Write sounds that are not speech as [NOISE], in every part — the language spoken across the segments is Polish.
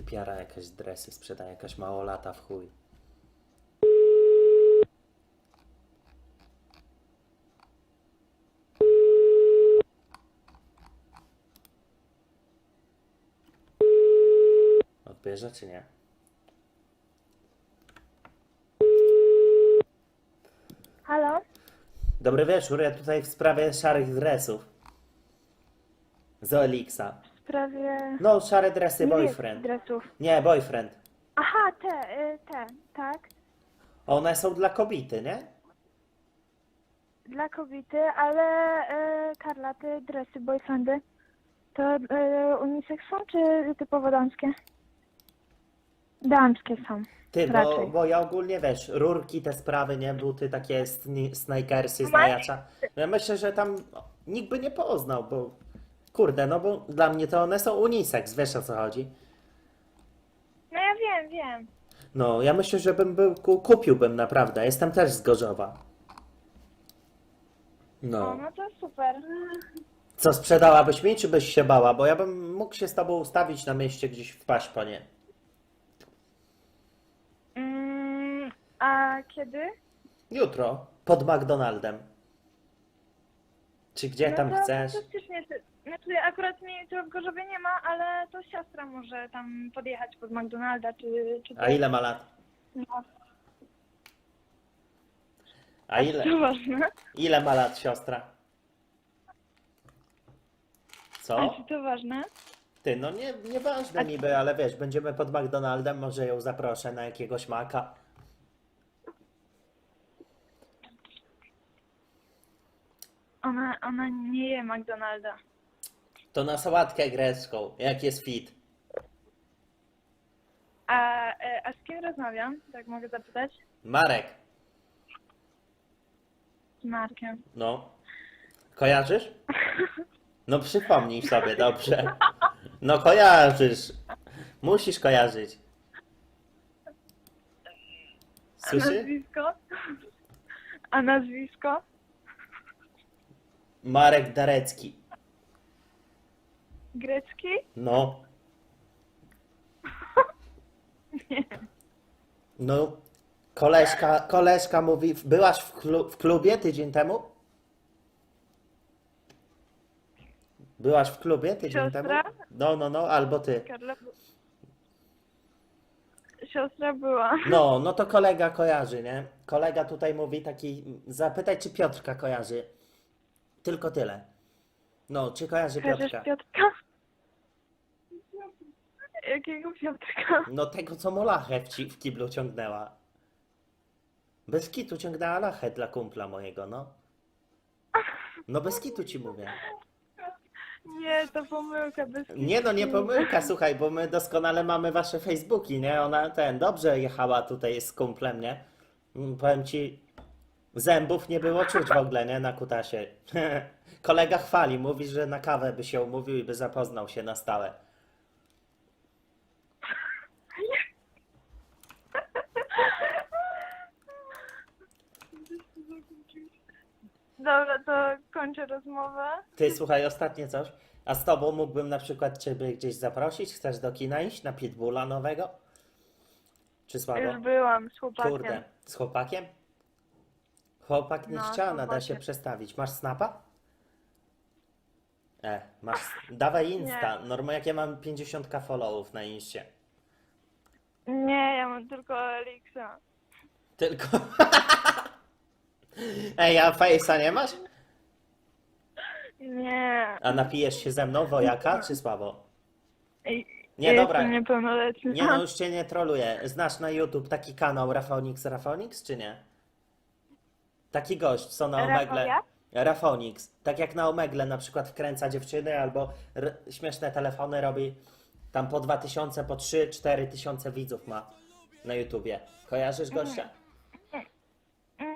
Typiara jakaś dresy sprzedaje, jakaś małolata w chuj. Odbierze czy nie? Halo? Dobry wieczór, ja tutaj w sprawie szarych dresów. Z Elixa. Sprawie... No, szare dresy, nie boyfriend. dresów. Nie, boyfriend. Aha, te, y, te, tak. One są dla kobiety, nie? Dla kobiety, ale y, Karla, te dresy, boyfriendy, to y, unisex są, czy typowo damskie? Damskie są. Ty, bo, Raczej. bo ja ogólnie wiesz, rurki, te sprawy, nie? Buty, takie sni- snajkersy z Masz? najacza. Ja myślę, że tam nikt by nie poznał, bo kurde, no bo dla mnie to one są unisex, wiesz o co chodzi. No ja wiem, wiem. No, ja myślę, że bym był, ku- kupiłbym naprawdę. Jestem też z Gorzowa. No, No. no to super. Co, sprzedałabyś mi, czy byś się bała? Bo ja bym mógł się z tobą ustawić na mieście gdzieś wpaść, panie. Mm, a kiedy? Jutro, pod McDonaldem. Czy gdzie no tam to chcesz? fantastycznie. Znaczy akurat mnie to w Gorzowie nie ma, ale to siostra może tam podjechać pod McDonalda, czy... czy A ile ma lat? No, A ile? to ważne. Ile ma lat siostra? A Co? czy to ważne? Ty, no nie, nieważne niby, ale wiesz, będziemy pod McDonaldem, może ją zaproszę na jakiegoś maka. Ona, ona nie je McDonalda. To na sałatkę grecką, jak jest fit. A, e, a z kim rozmawiam? Tak mogę zapytać? Marek, Z Markiem. no. Kojarzysz? No przypomnij sobie, dobrze. No kojarzysz. Musisz kojarzyć. A Słyszy? nazwisko? A nazwisko? Marek Darecki. Grecki? No. [LAUGHS] Nie. No, koleżka, koleżka mówi, byłaś w, klu, w klubie tydzień temu? Byłaś w klubie tydzień Siostra? temu? No, no, no, albo ty. Karla... Siostra była. No, no to kolega kojarzy, nie? Kolega tutaj mówi taki, zapytaj czy Piotrka kojarzy. Tylko tyle. No, czy kojarzy Kojarzysz Piotrka? Piotrka? Jakiego Piotrka? No tego, co mu lachę w, ci, w kiblu ciągnęła. Bez kitu ciągnęła lachę dla kumpla mojego, no. No bez kitu ci mówię. Nie, to pomyłka. Bez Nie no, nie pomyłka, słuchaj, bo my doskonale mamy wasze Facebooki, nie? Ona ten, dobrze jechała tutaj z kumplem, nie? Mm, Powiem ci, zębów nie było czuć w ogóle, nie? Na kutasie. [LAUGHS] Kolega chwali, mówi, że na kawę by się umówił i by zapoznał się na stałe. Dobra, to kończę rozmowę. Ty, słuchaj, ostatnie coś. A z tobą mógłbym na przykład ciebie gdzieś zaprosić? Chcesz do kina iść? Na Pitbulla nowego? Czy słabo? Już byłam z chłopakiem. Kurde, z chłopakiem? Chłopak nie No, z chciana, da się chłopakiem. przestawić. Masz snapa? E, masz. Dawaj Insta. Norma, jak ja mam 50 followów na Inście. Nie, ja mam tylko Elixa. Tylko. [LAUGHS] Ej, a Face'a nie masz? Nie. A napijesz się ze mną wojaka, czy słabo? Ej, Nie, ja dobra. Jestem. Nie no, już cię nie troluję. Znasz na YouTube taki kanał Rafonix Rafonix, czy nie? Taki gość, co na Omegle. Rafonix. Tak jak na Omegle na przykład wkręca dziewczyny albo r- śmieszne telefony robi. Tam po 2000, po 3, 4 tysiące widzów ma na YouTubie. Kojarzysz gościa?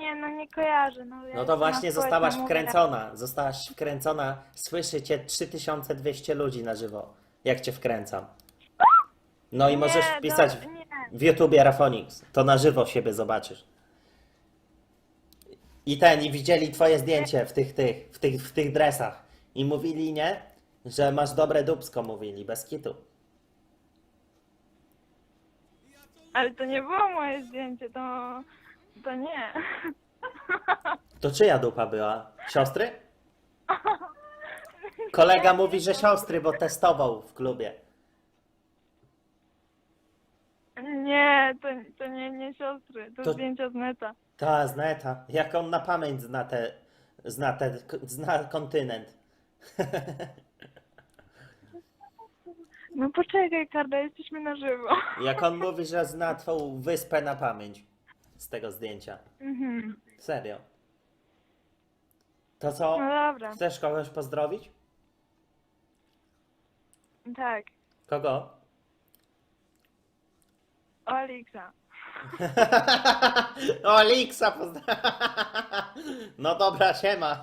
Nie, no nie kojarzę. No, ja No jestem to właśnie na zostałaś społecznym wkręcona. Zostałaś wkręcona. Słyszy cię 3200 ludzi na żywo. Jak cię wkręcam. No i Nie, możesz wpisać do- nie. w YouTubie Rafonix. To na żywo siebie zobaczysz. I ten, i widzieli twoje zdjęcie w tych, tych, w tych, w tych dresach. I mówili, nie? Że masz dobre dubsko, mówili, bez kitu. Ale to nie było moje zdjęcie, to... To nie. To czyja dupa była? Siostry? [LAUGHS] Kolega mówi, że siostry, bo testował w klubie. Nie, to, to nie, nie siostry, to, To- zdjęcia z neta. Ta, z neta. Jak on na pamięć zna te, zna te, zna kontynent. [LAUGHS] No poczekaj, Karla, jesteśmy na żywo. [LAUGHS] Jak on mówi, że zna twą wyspę na pamięć z tego zdjęcia. Mhm. Serio. To co? No dobra, Chcesz kogoś pozdrowić? tak. Kogo? Oliksa. [LAUGHS] o, Liksa pozdra... [LAUGHS] No dobra, siema.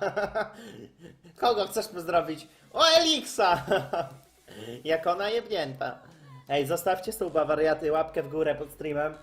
[LAUGHS] Kogo chcesz pozdrowić? O, Eliksa! Jak ona jebnięta. Ej, zostawcie suba, wariaty, łapkę w górę pod streamem.